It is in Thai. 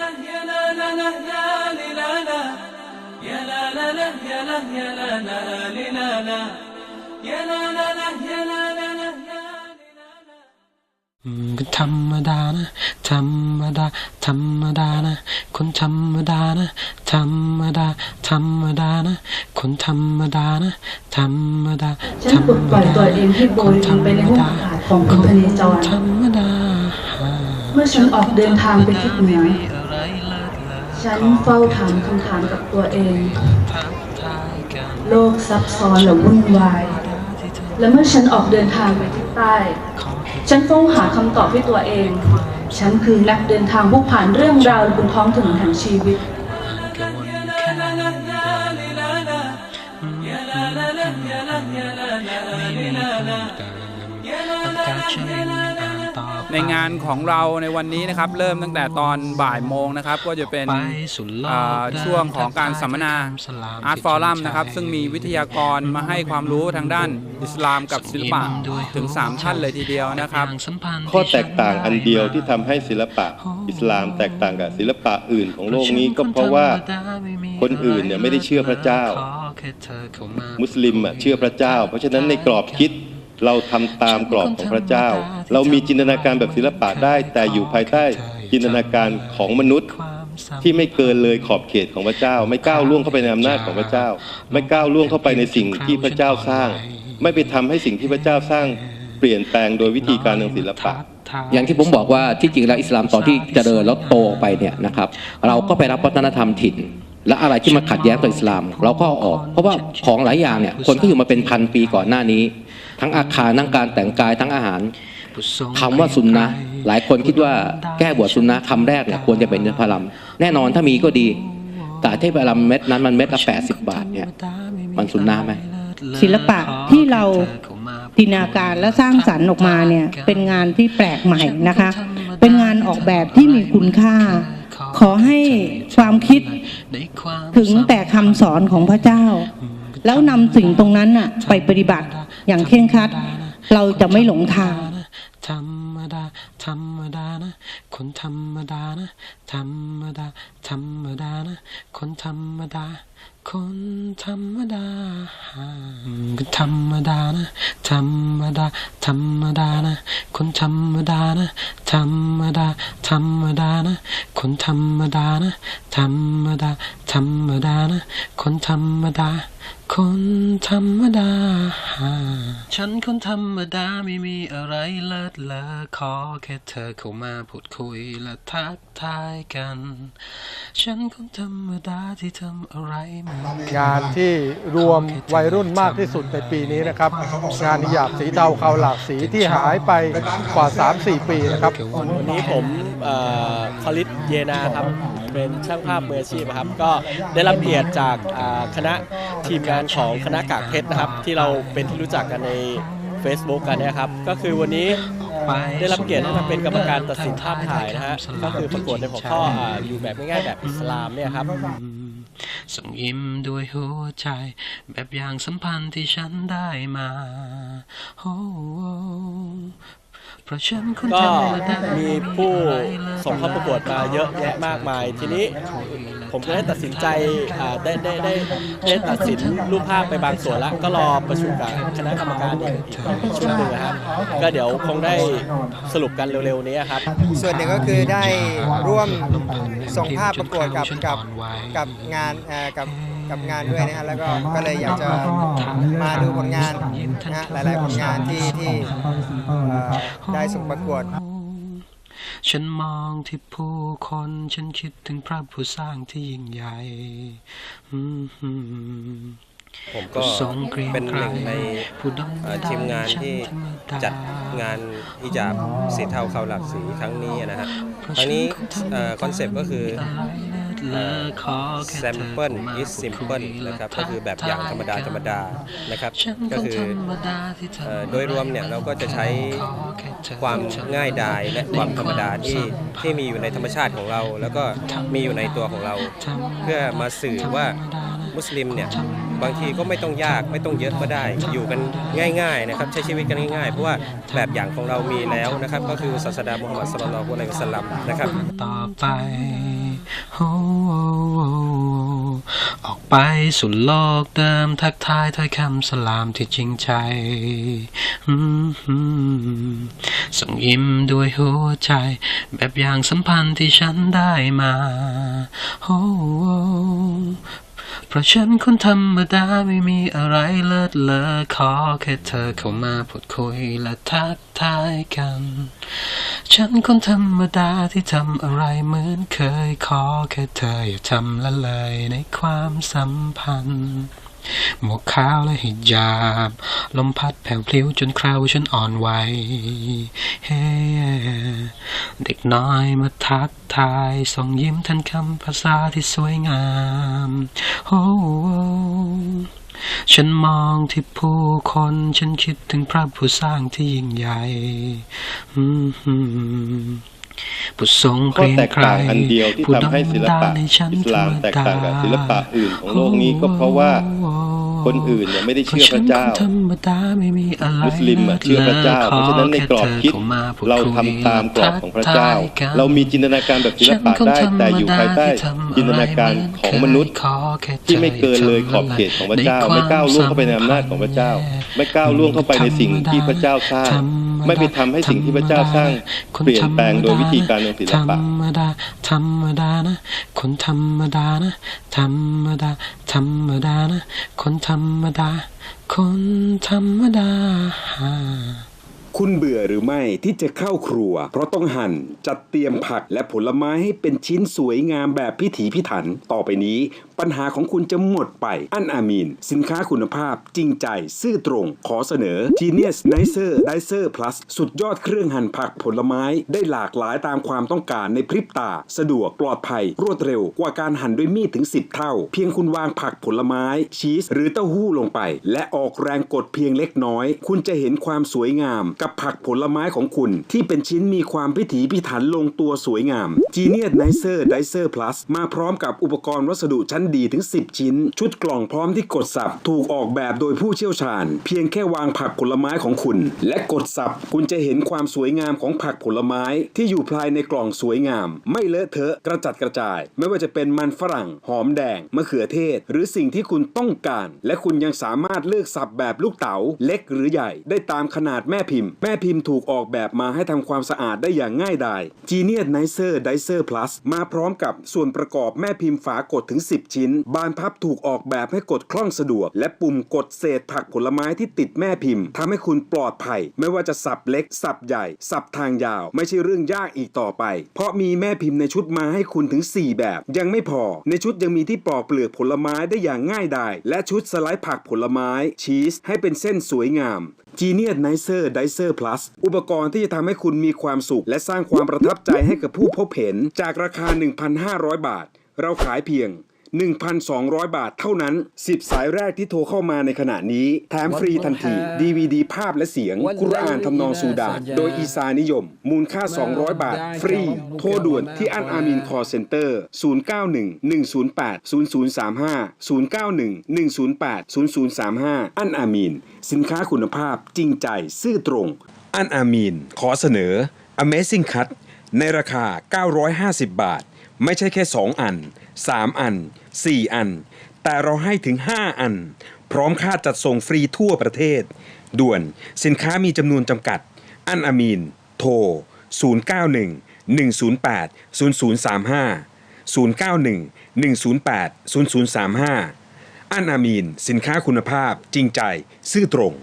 لا يا لا لا لا لا لي لا لا يا لا لا لا يا لا يا لا لا لي لا لا يا لا لا لا يا لا لا لا لا لي لا لا อืมก็ธรรมดานะ ธรรมดา ธรรมดานะ คนธรรมดานะ ธรรมดา ธรรมดานะ คนธรรมดานะ ธรรมดา ฉันปลดปล่อยตัวเองให้โบยบินไปในห้วงอากาศของคุณพเนจร ธรรมดา เมื่อฉันออกเดินทางไปทิศเหนือ ฉันเฝ้าถามคำถามกับตัวเอง โลกซับซ้อนและวุ่นวาย และเมื่อฉันออกเดินทางไปทิศใต้ ฉันเฝ้าหาคำตอบให้ตัวเอง ฉันคือนักเดินทางผู้ผ่านเรื่องราวบนท้องถนนแห่งชีวิต ในงานของเราในวันนี้นะครับ เริ่มตั้งแต่ตอนบ่ายโมงนะครับ ก็จะเป็นไปสุดโลกอ่าช่วงของการสัมมนา Art Forum นะครับ ซึ่งมีวิทยากรมาให้ความรู้ทางด้านอิสลามกับศิลปะถึง 3 ท่านเลยทีเดียวนะครับ ข้อแตกต่างอันเดียวที่ทำให้ศิลปะ อิสลามแตกต่างกับศิลปะอื่นของโลกนี้ก็เพราะว่าคนอื่นเนี่ยไม่ได้เชื่อพระเจ้า มุสลิมอะเชื่อพระเจ้า เพราะฉะนั้นในกรอบคิด เราทำตามกรอบของพระเจ้า เรามีจินตนาการแบบศิลปะได้ แต่อยู่ภายใต้จินตนาการของมนุษย์ที่ไม่เกินเลยขอบเขตของพระเจ้า ไม่ก้าวล่วงเข้าไปในอำนาจของพระเจ้า ไม่ก้าวล่วงเข้าไปในสิ่งที่พระเจ้าสร้าง ไม่ไปทำให้สิ่งที่พระเจ้าสร้างเปลี่ยนแปลงโดยวิธีการทางศิลปะอย่างที่ผมบอกว่าที่จริงแล้วอิสลามตอนที่เจริญแล้วโตออกไปเนี่ยนะครับ เราก็ไปรับวัฒนธรรมถิ่น และอะไรที่มาขัดแย้งต่ออิสลาม เราก็เอาออก เพราะว่าของหลายอย่างเนี่ยคนก็อยู่มาเป็นพันปีก่อนหน้านี้ ทั้งอาคารทั้งการแต่งกายทั้งอาหารคำว่าซุนนะห์หลายคนคิดว่าแก้บวชซุนนะห์คำแรกเนี่ยควรจะเป็นเนื้อพลัมแน่นอนถ้ามีก็ดี แต่ที่พลัมเม็ดนั้นมันเม็ดละแปดสิบบาทเนี่ยมันซุนนะห์ไหมศิลปะที่เราจินตนาการและสร้างสรรค์ออกมาเนี่ยเป็นงานที่แปลกใหม่นะคะ เป็นงานออกแบบที่มีคุณค่า ขอให้ความคิดถึงแต่คำสอนของพระเจ้า แล้วนำสิ่งตรงนั้นน่ะไปปฏิบัติ อย่างเคร่งครัด เราจะไม่หลงทางธรรมดา ธรรมดานะ คนธรรมดานะ ธรรมดา ธรรมดานะ คนธรรมดา คนธรรมดา ธรรมดานะ ธรรมดา ธรรมดานะ คนธรรมดานะ ธรรมดา ธรรมดานะ คนธรรมดานะ ธรรมดา ธรรมดานะ คนธรรมดา คนธรรมดา ฉันคนธรรมดาไม่มีอะไรเลิศเลอขอแค่เธอเข้ามาพูดคุยและทักทายกัน ฉันคนธรรมดาที่ทำอะไรเหมือนกันงานที่รวมวัยรุ่นมากที่สุดในปีนี้นะครับ งานนิยาบสีเทาเขาหลากสีที่หายไปกว่า 3-4 ปีนะครับ วันนี้ผมเอ่อคอลิสเยนาครับเป็นช่างภาพมืออาชีพครับ ก็ได้รับเกียรติจากคณะทีมงานของคณะกากเพชรนะครับ ที่เราเป็นที่รู้จักกันใน Facebook กันนะครับ ก็คือวันนี้ได้รับเกียรติให้มาเป็นกรรมการตัดสินภาพถ่ายนะฮะก็คือประกวดในหัวข้ออ่าอยู่แบบง่ายๆแบบอิสลามเนี่ยครับส่งยิ้มด้วยหัวใจ แบบอย่างสัมพันธ์ที่ฉันได้มาโอ้ เพราะฉันคนก็ธรรมดามีผู้ส่งเข้าประกวดมาเยอะแยะมากมาย ทีนี้ผมก็ได้ตัดสินใจอ่าได้ได้ได้ได้ตัดสินรูปภาพไปบางส่วนแล้วก็รอประชุมกับคณะกรรมการอีกอีกชุดหนึ่งนะครับ ก็เดี๋ยวคงได้สรุปกันเร็วๆนี้ครับ ส่วนหนึ่งก็คือได้ร่วมส่งภาพประกวดกับกับกับงานเอ่อกับ กับงานด้วยนะฮะแล้วก็ก็เลยอยากจะมาดูผลงานนะฮะหลาย ๆ ผลงานที่ที่เอ่อได้ส่งประกวดฉันมองที่ผู้คนฉันคิดถึงพระผู้สร้างที่ยิ่งใหญ่อืมผมก็เป็นหนึ่งในเอ่อทีมงานที่จัดงานอิจาบสีเทาเขาหลากสีครั้งนี้นะฮะครั้งนี้คอนเซปต์ก็คือ sample is simple นะครับก็คือแบบอย่างธรรมดาธรรมดานะครับก็คือเอ่อโดยรวมเนี่ยเราก็จะใช้ความง่ายดายและความธรรมดาที่ที่มีอยู่ในธรรมชาติของเรา แล้วก็มีอยู่ในตัวของเรา เพื่อมาสื่อว่ามุสลิมเนี่ยบางทีก็ไม่ต้องยากไม่ต้องเยอะก็ได้ อยู่กันง่าย ๆ นะครับ ใช้ชีวิตกันง่ายๆ เพราะว่าแบบอย่างของเรามีแล้วนะครับ ก็คือศาสดามุฮัมมัดสุลลัลลอฮุอะลัยฮิวะสัลลัมนะครับต่อไปโออกไปสู่โลกเดิมทักทายถ้อยคำสลามที่จริงใจอืมส่งยิ้มด้วยหัวใจ แบบอย่างสัมพันธ์ที่ฉันได้มาโอ้เพราะฉันคนธรรมดาไม่มีอะไรเลิศเลอขอแค่เธอเข้ามาพูดคุยและทักทายกัน ฉันคนธรรมดาที่ทำอะไรเหมือนเคยขอแค่เธออย่าทำละเลยในความสัมพันธ์หมวกขาวและหิญาบ ลมพัดแผ่วพลิ้วจนคราวฉันอ่อนไหวเฮ้เด็กน้อยมาทักทายส่งยิ้มทันคำภาษาที่สวยงามโอ้ ฉันมองที่ผู้คน ฉันคิดถึงพระผู้สร้างที่ยิ่งใหญ่อืมผู้ทรงเกข้อรียงแตกไกรต่างอันเดียวที่ผู้ทำให้ศิลดำปะดาในชั้นอิสลามธรรแตกต่างกับศิลปะอื่นของโลกนี้โก็เพราะว่า คนอื่นเนี่ยไม่ได้เชื่อพระเจ้าฉันคนธรรมดาไม่มีอะไรมุสลิมอะเชื่อพระเจ้า เพราะฉะนั้นในกรอบคิดเราทำตามกรอบของพระเจ้า เรามีจินตนาการแบบศิลปะได้ แต่อยู่ภายใต้จินตนาการของมนุษย์ ที่ไม่เกินเลยขอบเขตของพระเจ้า ไม่ก้าวล่วงเข้าไปในอำนาจของพระเจ้า ไม่ก้าวล่วงเข้าไปในสิ่งที่พระเจ้าสร้าง ไม่ไปทำให้สิ่งที่พระเจ้าสร้างเปลี่ยนแปลงโดยวิธีการของศิลธรปะรมดาธรรมดานะคนธรรมดานะธรรมดาธรรมดานะคนธรรมดา คนธรรมดาคุณเบื่อหรือไม่ที่จะเข้าครัว เพราะต้องหั่นจัดเตรียมผักและผลไม้ให้เป็นชิ้นสวยงามแบบพิถีพิถัน ต่อไปนี้ ปัญหาของคุณจะหมดไป อันอามีน สินค้าคุณภาพจริงใจ ซื่อตรง ขอเสนอ Genius Nicer Dicer Plus สุดยอดเครื่องหั่นผักผลไม้ได้หลากหลายตามความต้องการในพริบตา สะดวกปลอดภัย รวดเร็วกว่าการหั่นด้วยมีดถึง 10 เท่า เพียงคุณวางผักผลไม้ ชีส หรือเต้าหู้ลงไป และออกแรงกดเพียงเล็กน้อย คุณจะเห็นความสวยงาม กับผักผลไม้ของคุณ ที่เป็นชิ้นมีความพิถีพิถันลงตัวสวยงาม Genius Nicer Dicer Plus มาพร้อมกับอุปกรณ์วัสดุชั้นดีถึง 10 ชิ้น ชุดกล่องพร้อมที่กดสับ ถูกออกแบบโดยผู้เชี่ยวชาญ เพียงแค่วางผักผลไม้ของคุณ และกดสับ คุณจะเห็นความสวยงามของผักผลไม้ที่อยู่ภายในกล่องสวยงาม ไม่เลอะเทอะกระจัดกระจาย ไม่ว่าจะเป็นมันฝรั่ง หอมแดงมะเขือเทศ หรือสิ่งที่คุณต้องการ และคุณยังสามารถเลือกสับแบบลูกเต๋าเล็กหรือใหญ่ ได้ตามขนาดแม่พิมพ์ แม่พิมพ์ถูกออกแบบมาให้ทำความสะอาดได้อย่างง่ายดาย Genius Nicer Dicer Plus มาพร้อมกับส่วนประกอบแม่พิมพ์ฝากดถึง 10 ชิ้นบานพับถูกออกแบบให้กดคล่องสะดวก และปุ่มกดเศษผักผลไม้ที่ติดแม่พิมพ์ทำให้คุณปลอดภัย ไม่ว่าจะสับเล็ก สับใหญ่ สับทางยาว ไม่ใช่เรื่องยากอีกต่อไป เพราะมีแม่พิมพ์ในชุดมาให้คุณถึง 4 แบบ ยังไม่พอ ในชุดยังมีที่ปอกเปลือกผลไม้ได้อย่างง่ายดายและชุดสไลด์ผักผลไม้ ชีส ให้เป็นเส้นสวยงาม Genius Nicer Dicer Plus อุปกรณ์ที่จะทำให้คุณมีความสุข และสร้างความประทับใจให้กับผู้พบเห็น จากราคา 1,500 บาท เราขายเพียง 1,200 บาทเท่านั้น 10 สายแรกที่โทรเข้ามาในขณะนี้ แถมฟรีทันที DVD ภาพและเสียง กุรอานทำนองซูดานโดยอีสานิยม มูลค่า 200 บาท ฟรี โทรด่วนที่อันอามินคอเซ็นเตอร์ 0911080035 0911080035 อันอามิน สินค้าคุณภาพจริงใจซื่อตรง อันอามีน ขอเสนอ Amazing Cut ในราคา 950 บาท ไม่ใช่แค่ 2 อัน 3 อัน 4 อัน แต่เราให้ถึง 5 อัน พร้อมค่าจัดส่งฟรีทั่วประเทศ ด่วนสินค้ามีจำนวนจำกัด อันอามีน โทร 091 108 0035 091 108 0035 อันอามีน สินค้าคุณภาพจริงใจ ซื่อตรง